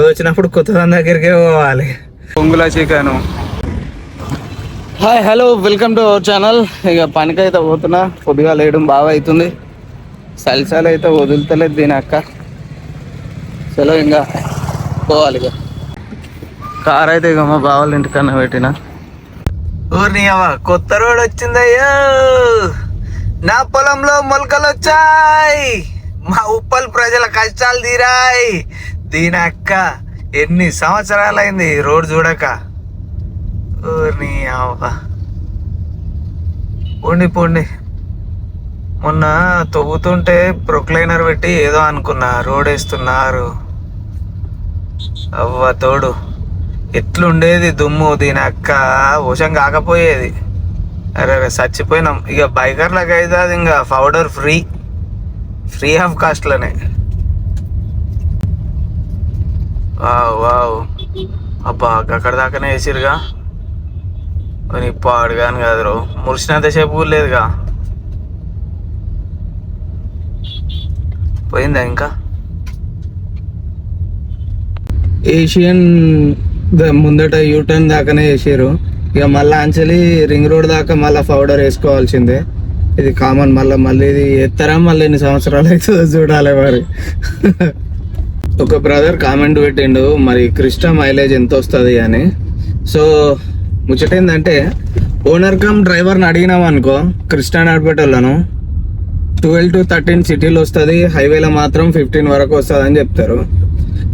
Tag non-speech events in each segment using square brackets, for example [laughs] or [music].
వచ్చినప్పుడు కొత్త దాని దగ్గరికే పోవాలి. పొంగుల chicken. Hi hello welcome to our channel. ఇక పనికైతే పోతున్నా. పొద్దుగా లేయడం బాగా అవుతుంది సలిసాలు అయితే వదులుతలేదు దీని అక్క. చలో ఇంకా పోవాలి ఇక. కార్ అయితే ఇక మా బావాల ఇంటికన్నా పెట్టిన. ఊరిని అవ్వ కొత్త రోడ్ వచ్చిందయ్యో. నా పొలంలో మొలకలు వచ్చాయి మా ఉప్పల్ ప్రజల కష్టాలు తీరాయి. దీని అక్క ఎన్ని సంవత్సరాలైంది రోడ్డు రోడ్ చూడక? నీ అవ్వ పోండి పోండి. మొన్న తవ్వుతుంటే ప్రొక్లైనర్ పెట్టి ఏదో అనుకున్నా రోడ్ వేస్తున్నారు అవ్వ తోడు. ఎట్లుండేది దుమ్ము దీని అక్క వశం కాకపోయేది. అరే అరే చచ్చిపోయినాం. ఇక బైకర్లకు అయితే అది ఇంకా powder free. Free of కాస్ట్లోనే. Wow wow. అబ్బా అక్కడ దాకానే వేసిరుగా అని ఇప్పుడు కానీ కాదు రో. మురిసినంత సేపు కూడా లేదుగా పోయిందా ఇంకా? ఏషియన్ ముందట యూటర్న్ దాకానే వేసారు ఇక మళ్ళీ అంచలి రింగ్ రోడ్ దాకా మళ్ళీ పౌడర్ వేసుకోవాల్సిందే. ఇది కామన్ మళ్ళీ మళ్ళీ ఇది ఎత్తరా మళ్ళీ ఎన్ని సంవత్సరాలు అవుతుందో చూడాలి మరి. ఒక బ్రదర్ కామెంట్ పెట్టిండు మరి క్రిస్టా మైలేజ్ ఎంత వస్తుంది అని? సో ముచ్చట ఏంటంటే ఓనర్ కమ్ డ్రైవర్ని అడిగినాం అనుకో క్రిస్టా నడిపేటోళ్ళను ట్వెల్వ్ టు థర్టీన్ సిటీలో వస్తుంది హైవేలో మాత్రం ఫిఫ్టీన్ వరకు వస్తుంది అని చెప్తారు.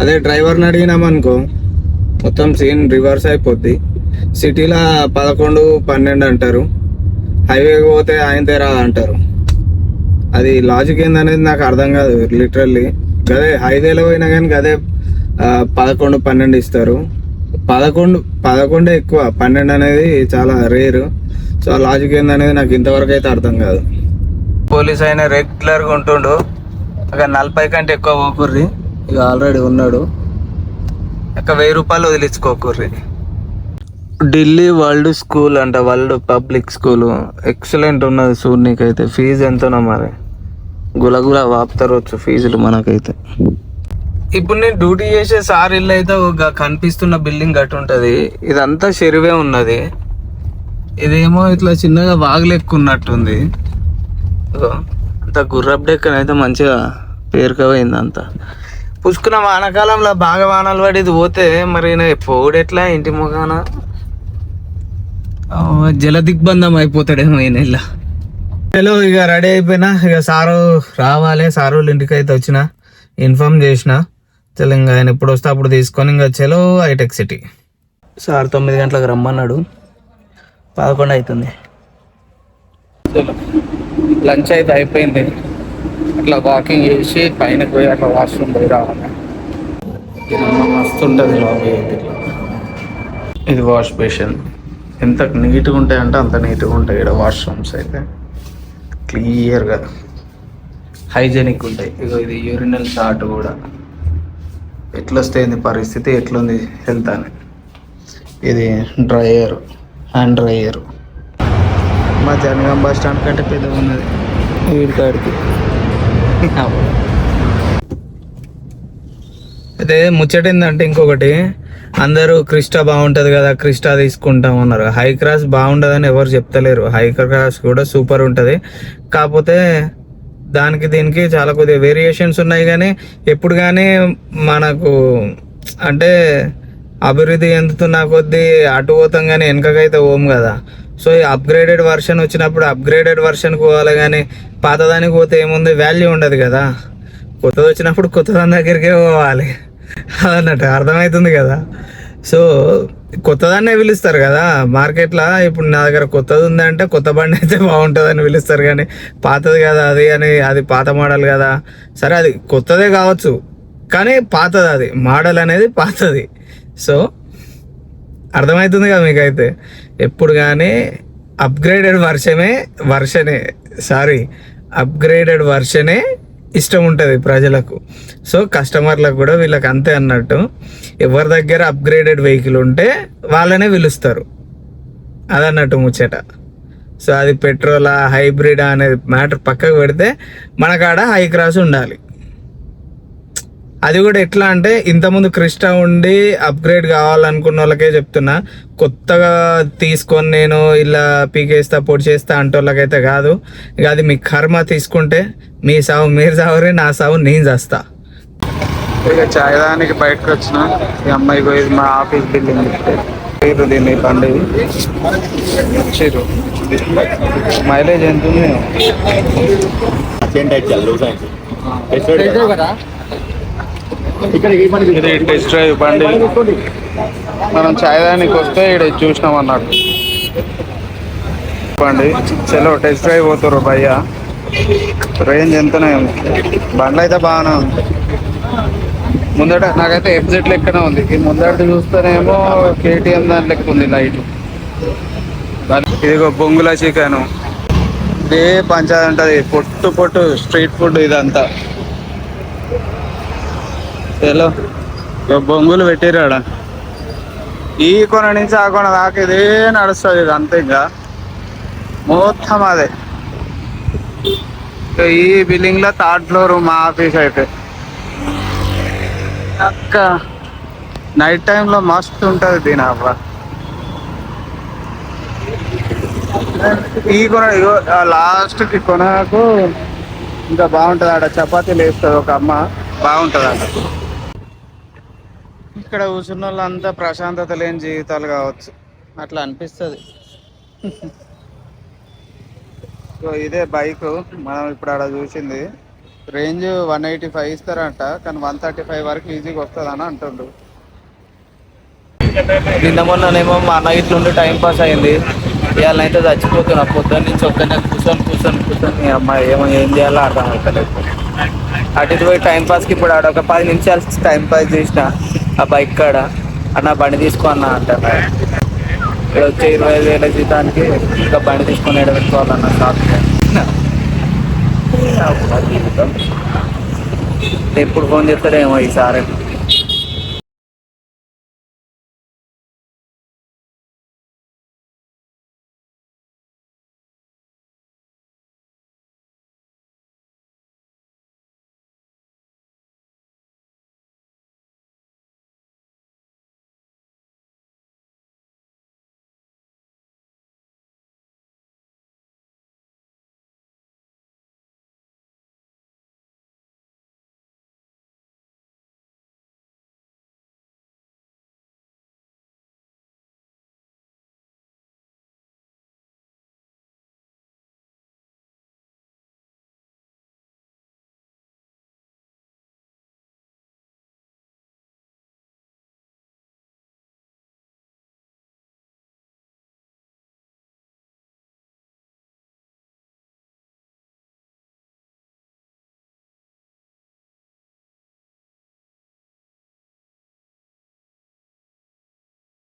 అదే డ్రైవర్ని అడిగినామనుకో మొత్తం సీన్ రివర్స్ అయిపోద్ది. సిటీలో పదకొండు పన్నెండు అంటారు. హైవేకి పోతే ఆయనతే రా అంటారు. అది లాజిక్ ఏందనేది నాకు అర్థం కాదు లిటరల్లీ అదే హైవేలో పోయినా కానీ గదే పదకొండు పన్నెండు ఇస్తారు. పదకొండు పదకొండే ఎక్కువ. పన్నెండు అనేది చాలా రేరు. సో ఆ లాజిక్ ఏందనేది నాకు ఇంతవరకు అయితే అర్థం కాదు. పోలీస్ అయినా రెగ్యులర్గా ఉంటుండు. ఇక నలభై కంటే ఎక్కువ పోకుర్రి. ఇక ఆల్రెడీ ఉన్నాడు. ఇక వెయ్యి రూపాయలు వదిలించుకోకుర్రి ఢిల్లీ వరల్డ్ స్కూల్ అంట వరల్డ్ పబ్లిక్ స్కూల్. ఎక్సలెంట్ ఉన్నది చూడనీకైతే ఫీజు ఎంతనో మరి? గులగుల వాపుతారు ఫీజులు మనకైతే. ఇప్పుడు నేను డ్యూటీ చేసే సార్ ఇల్లు అయితే ఒక కనిపిస్తున్న బిల్డింగ్ గట్టు ఉంటుంది. ఇదంతా చెరువే ఉన్నది. ఇదేమో ఇట్లా చిన్నగా వాగులెక్కున్నట్టుంది. అంత గుర్రపు డెక్కన అయితే మంచిగా పేరుకపోయింది అంతా పుష్కున్న వానకాలంలో బాగా వానలు పడి ఇది పోతే మరి పోడెట్లా ఇంటి ముఖాన జల దిగ్బంధం అయిపోతాడేమో ఈయన ఇలా హలో ఇక రెడీ అయిపోయినా. ఇక సారు రావాలి. సారు వాళ్ళ ఇంటికి అయితే వచ్చిన. ఇన్ఫార్మ్ చేసిన. చలో ఇంకా ఆయన ఎప్పుడు వస్తే అప్పుడు తీసుకొని ఇంకా చలో హైటెక్ సిటీ. సార్ తొమ్మిది గంటలకు రమ్మన్నాడు. పదకొండు అవుతుంది. లంచ్ అయితే అయిపోయింది. అట్లా వాకింగ్ చేసి పైన పోయి అట్లా వాష్రూమ్ పోయి రావాలి. మస్తు ఉంటుంది లాబీ అయితే. ఇట్లా. ఇది వాష్ బేషన్. ఎంత నీట్గా ఉంటాయంటే అంత నీట్గా ఉంటాయి ఇక్కడ వాష్రూమ్స్ అయితే. క్లియర్గా హైజెనిక్ ఉంటాయి. ఇగో ఇది యూరినల్ చార్ట్ కూడా. ఎట్లొస్తే ఏంది పరిస్థితి? ఎట్లుంది హెల్త్ అని. ఇది డ్రయర్ హ్యాండ్ డ్రయర్. మా జనగాం బస్ స్టాండ్ కంటే పెద్దగా ఉన్నది. వీడికాడికి [laughs] అయితే ముచ్చట ఏంటంటే ఇంకొకటి. అందరూ క్రిస్టా బాగుంటుంది కదా క్రిస్టా తీసుకుంటాం అన్నారు. హై క్రాస్ బాగుండదని ఎవరు చెప్తలేరు. హై క్రాస్ కూడా సూపర్ ఉంటుంది. కాకపోతే దానికి దీనికి చాలా కొద్దిగా వేరియేషన్స్ ఉన్నాయి కానీ ఎప్పుడు కానీ మనకు అంటే అభివృద్ధి చెందుతున్న కొద్దీ అటు పోతాం కానీ వెనకకైతే పోం కదా. సో ఈ అప్గ్రేడెడ్ వర్షన్ వచ్చినప్పుడు అప్గ్రేడెడ్ వర్షన్కి పోవాలి కానీ పాతదానికి పోతే ఏముంది? వాల్యూ ఉండదు కదా. కొత్తది వచ్చినప్పుడు కొత్తదాని దగ్గరికే పోవాలి. అన్నట్టు అర్థమవుతుంది కదా. సో కొత్తదాన్నే పిలుస్తారు కదా. మార్కెట్లో ఇప్పుడు నా దగ్గర కొత్తది ఉందంటే కొత్త బండి అయితే బాగుంటుందని పిలుస్తారు కానీ పాతది కదా అది అని అది పాత మోడల్ కదా. సరే అది కొత్తదే కావచ్చు కానీ పాతది అది. మోడల్ అనేది పాతది. సో అర్థమవుతుంది కదా మీకైతే. ఎప్పుడు కానీ అప్గ్రేడెడ్ వర్షనే వర్షనే సారీ అప్గ్రేడెడ్ వర్షనే ఇష్టం ఉంటుంది ప్రజలకు. సో కస్టమర్లకు కూడా వీళ్ళకి అంతే అన్నట్టు ఎవరి దగ్గర అప్గ్రేడెడ్ వెహికల్ ఉంటే వాళ్ళనే పిలుస్తారు. అదన్నట్టు ముచ్చట. సో అది పెట్రోలా హైబ్రిడ్ అనేది మ్యాటర్ పక్కకు పెడితే మన కాడ హై క్రాస్ ఉండాలి. అది కూడా ఎట్లా అంటే ఇంతకుముందు క్రిస్టా ఉండి అప్గ్రేడ్ కావాలనుకున్న వాళ్ళకే చెప్తున్నా. కొత్తగా తీసుకొని నేను ఇలా పీకేస్తా పొడి చేస్తా అంటే వాళ్ళకైతే కాదు. ఇక అది మీ కర్మ తీసుకుంటే మీ సావు మీరు సావరే నా సావు నేను చేస్తా. ఇక చాయదానికి బయటకు వచ్చిన ఈ అమ్మాయి పోయి మా ఆఫీస్ బిల్డింగ్ పేరు దీన్ని బండి. చిరు. మైలేజ్ ఎంత ఉంది? ఇది టెస్ట్ డ్రైవ్ బండి. మనం చాయదానికి వస్తే ఇక్కడ చూసినాం అన్నట్టు. బండి. చలో టెస్ట్ డ్రైవ్ పోతారు భయ్య. రేంజ్ ఎంతనే ఉంది. బండ్లు అయితే బాగానే ఉంది. ముందట నాకైతే ఎగ్జిట్ లెక్కనే ఉంది. ఈ ముందట చూస్తేనేమో కేటీఎం దాని లెక్క ఉంది లైట్ ఇదిగో బొంగుల చికెన్. ఇదే ఉంటది పొట్టు పొట్టు స్ట్రీట్ ఫుడ్ ఇదంతా. ఇక బొంగులు పెట్టిరు ఆడ. ఈ కొన నుంచి ఆ కొన దాకా ఇదే నడుస్తుంది ఇది అంతే ఇంకా. మొత్తం అదే. ఈ బిల్డింగ్లో థర్డ్ ఫ్లోర్ మా ఆఫీస్ అయితే. అక్క నైట్ టైంలో మస్తు ఉంటుంది దీని అవ్వ. ఈ కొన ఇగో లాస్ట్కి కొనకు. ఇంకా బాగుంటుంది ఆడ. చపాతీలు వేస్తుంది ఒక అమ్మ. బాగుంటుంది ఆడ. ఇక్కడ కూర్చున్న వాళ్ళంతా ప్రశాంతత లేని జీవితాలు కావచ్చు. అట్లా అనిపిస్తుంది. సో ఇదే బైక్ మనం ఇప్పుడు ఆడ చూసింది. రేంజ్ వన్ ఎయిటీ ఫైవ్ ఇస్తారంట కానీ వన్ థర్టీ ఫైవ్ వరకు ఈజీగా వస్తుంది అని అంటుండు. నిన్న మొన్ననేమో మా అన్న ఇట్లుండి టైం పాస్ అయింది. ఇవాళ అయితే చచ్చిపోతున్నా పొద్దున్న నుంచి ఒక్కనే కూర్చొని కూర్చొని కూర్చొని అమ్మాయి ఏమో ఏం చేయాలో అర్థం అవుతలేదు అటు ఇటు పోయి టైంపాస్కి ఇప్పుడు ఆడ ఒక పది నిమిషాలు టైంపాస్ చేసిన. ఆ బైక్ కాడ అన్న బండి తీసుకో అన్న అంటే. ఇక్కడ వచ్చే ఇరవై ఐదు వేల జీతానికి ఇంకా బండి తీసుకొని ఎడబెట్టుకోవాలన్న షాప్ [laughs] ఎప్పుడు ఫోన్ చేస్తాడేమో ఈసారి.